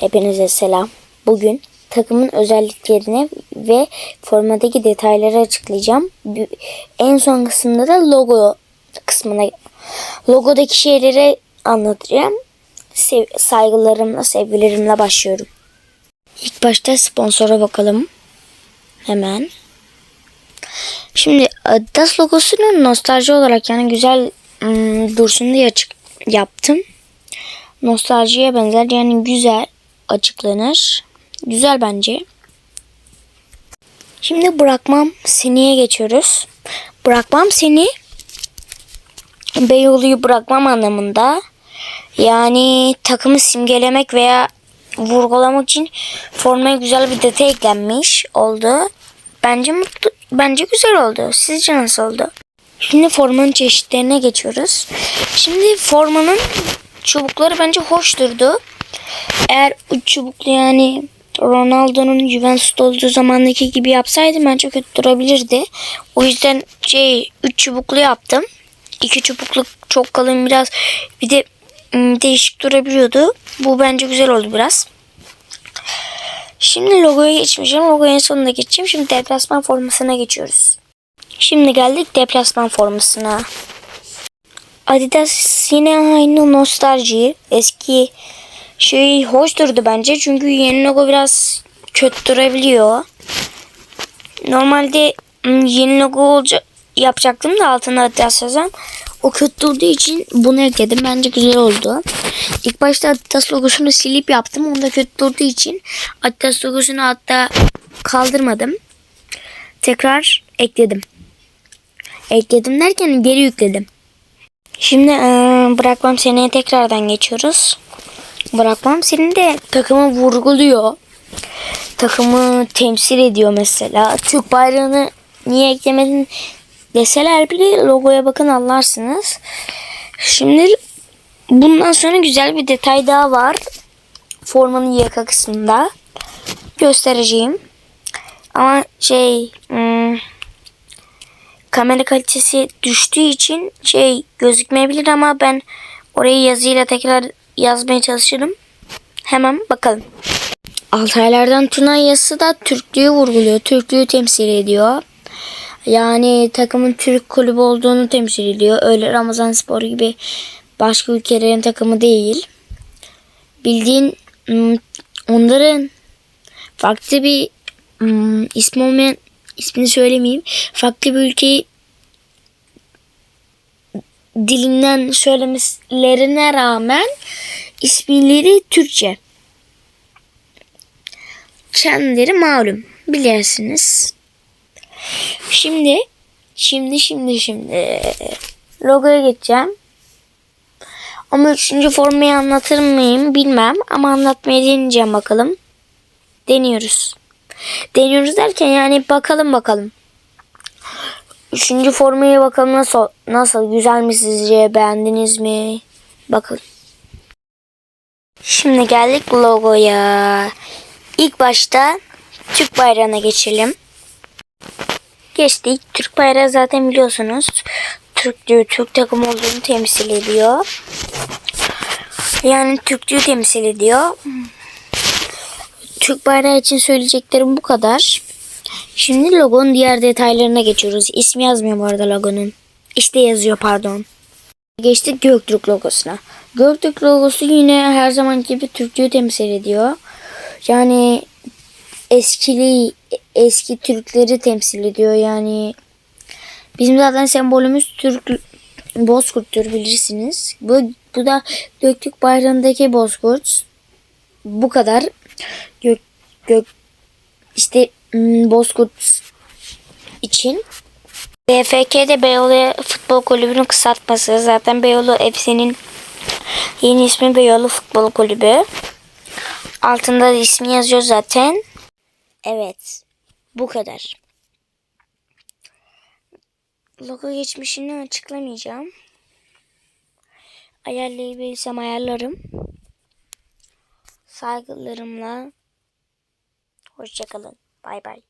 Hepinize selam. Bugün takımın özelliklerini ve formadaki detayları açıklayacağım. En son kısımda da logo kısmına logodaki şeyleri anlatacağım. Sev- saygılarımla, sevgilerimle başlıyorum. İlk başta sponsora bakalım. Hemen. Şimdi Adidas logosunu nostalji olarak yani güzel ım, dursun diye açık yaptım. Nostaljiye benzer yani güzel açıklanır. Güzel bence. Şimdi bırakmam seniye geçiyoruz. Bırakmam seni Beyoğlu'yu bırakmam anlamında. Yani takımı simgelemek veya vurgulamak için formaya güzel bir detay eklenmiş oldu. Bence mutlu, bence güzel oldu. Sizce nasıl oldu? Şimdi formanın çeşitlerine geçiyoruz. Şimdi formanın çubukları bence hoş durdu. Eğer üç çubuklu yani Ronaldo'nun Juventus'ta olduğu zamandaki gibi yapsaydım bence kötü durabilirdi. O yüzden şey üç çubuklu yaptım. İki çubuklu çok kalın biraz bir de ım, değişik durabiliyordu. Bu bence güzel oldu biraz. Şimdi logoya geçmeyeceğim. Logoya en sonunda geçeceğim. Şimdi deplasman formasına geçiyoruz. Şimdi geldik deplasman formasına. Adidas yine aynı nostalji. Eski şey hoş durdu bence. Çünkü yeni logo biraz kötü durabiliyor. Normalde ım, yeni logo olacak yapacaktım da altına Adidas yazan. O kötü durduğu için bunu ekledim. Bence güzel oldu. İlk başta Adidas logosunu silip yaptım. Onda kötü durduğu için Adidas logosunu hatta kaldırmadım. Tekrar ekledim. Ekledim derken geri yükledim. Şimdi bırakmam seneye tekrardan geçiyoruz. Bırakmam senin de takımı vurguluyor. Takımı temsil ediyor mesela. Türk bayrağını niye eklemedin deseler bile logoya bakın anlarsınız. Şimdi bundan sonra güzel bir detay daha var. Formanın yaka kısmında. Göstereceğim. Ama şey hmm, kamera kalitesi düştüğü için şey gözükmeyebilir ama ben orayı yazıyla tekrar yazmaya çalışırım. Hemen bakalım. Altaylardan Tunay yazısı da Türklüğü vurguluyor. Türklüğü temsil ediyor. Yani takımın Türk kulübü olduğunu temsil ediyor. Öyle Ramazan Spor gibi başka ülkelerin takımı değil. Bildiğin hmm, onların farklı bir hmm, ismi olmayan ismini söylemeyeyim. Farklı bir ülkeyi dilinden söylemelerine rağmen isimleri Türkçe. Kendileri malum bilirsiniz. Şimdi şimdi şimdi şimdi logoya geçeceğim. Ama üçüncü formayı anlatır mıyım bilmem ama anlatmaya deneyeceğim bakalım. Deniyoruz. Deniyoruz derken yani bakalım bakalım. Üçüncü formayı bakalım nasıl nasıl güzel mi sizce beğendiniz mi? Bakın. Şimdi geldik logoya. İlk başta Türk bayrağına geçelim. Geçtik. Türk bayrağı zaten biliyorsunuz. Türklüğü, Türk takım olduğunu temsil ediyor. Yani Türklüğü temsil ediyor. Türk bayrağı için söyleyeceklerim bu kadar. Şimdi logonun diğer detaylarına geçiyoruz. İsmi yazmıyor bu arada logonun. İşte yazıyor pardon. Geçtik Göktürk logosuna. Göktürk logosu yine her zaman gibi Türklüğü temsil ediyor. Yani eskili eski Türkleri temsil ediyor. Yani bizim zaten sembolümüz Türk Bozkurt'tur bilirsiniz. Bu, bu da Göktürk bayrağındaki Bozkurt. Bu kadar. Gök, gök işte Bozkurt için. BFK'de Beyoğlu Futbol Kulübü'nün kısaltması. Zaten Beyoğlu FC'nin yeni ismi Beyoğlu Futbol Kulübü. Altında da ismi yazıyor zaten. Evet. Bu kadar. Logo geçmişini açıklamayacağım. Ayarlayabilirsem ayarlarım. Saygılarımla. Hoşçakalın. Bye bye.